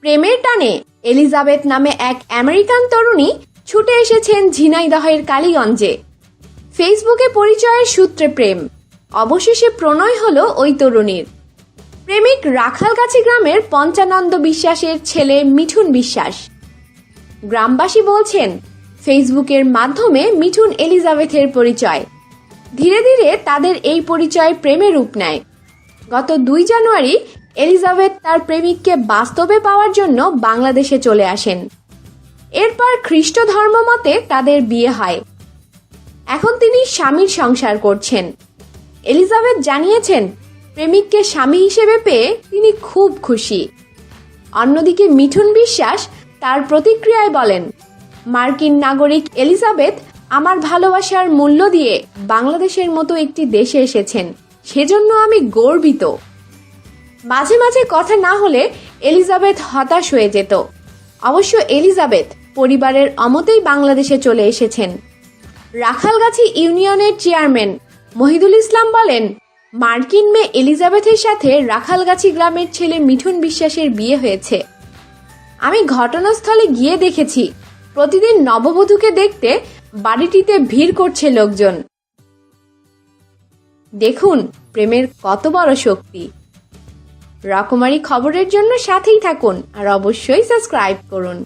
প্রেমের টানে এলিজাবেথ নামে এক আমেরিকান তরুণী ছুটে এসেছেন ঝিনাইদহের কালীগঞ্জে। ফেসবুকে পরিচয়ের সূত্রে প্রেম। অবশেষে প্রণয় হলো ওই তরুণীর। প্রেমিক রাখালগাছি গ্রামের পঞ্চানন্দ বিশ্বাসের ছেলে মিঠুন বিশ্বাস। গ্রামবাসী বলছেন, ফেসবুকের মাধ্যমে মিঠুন এলিজাবেথের পরিচয়। ধীরে ধীরে তাদের এই পরিচয় প্রেমে রূপ নেয়। গত দুই জানুয়ারি এলিজাবেথ তার প্রেমিককে বাস্তবে পাওয়ার জন্য বাংলাদেশে চলে আসেন। এরপর খ্রিস্ট ধর্ম মতে তাদের বিয়ে হয়। এখন তিনি স্বামীর সংসার করছেন। এলিজাবেথ জানিয়েছেন, প্রেমিককে স্বামী হিসেবে পেয়ে তিনি খুব খুশি। অন্যদিকে মিঠুন বিশ্বাস তার প্রতিক্রিয়ায় বলেন, মার্কিন নাগরিক এলিজাবেথ আমার ভালোবাসার মূল্য দিয়ে বাংলাদেশের মতো একটি দেশে এসেছেন। সেজন্য আমি গর্বিত। মাঝে মাঝে কথা না হলে এলিজাবেথ হতাশ হয়ে যেত। অবশ্য এলিজাবেথ পরিবারের অমতেই বাংলাদেশে চলে এসেছেন। রাখালগাছি ইউনিয়নের চেয়ারম্যান মহিদুল ইসলাম বলেন, মার্কিন মেয়ে এলিজাবেথের সাথে রাখালগাছি গ্রামের ছেলে মিঠুন বিশ্বাসের বিয়ে হয়েছে। আমি ঘটনাস্থলে গিয়ে দেখেছি, প্রতিদিন নববধূকে দেখতে বাড়িটিতে ভিড় করছে লোকজন। দেখুন, প্রেমের কত বড় শক্তি। রকমারি খবরের জন্য সাথেই থাকুন আর অবশ্যই সাবস্ক্রাইব করুন।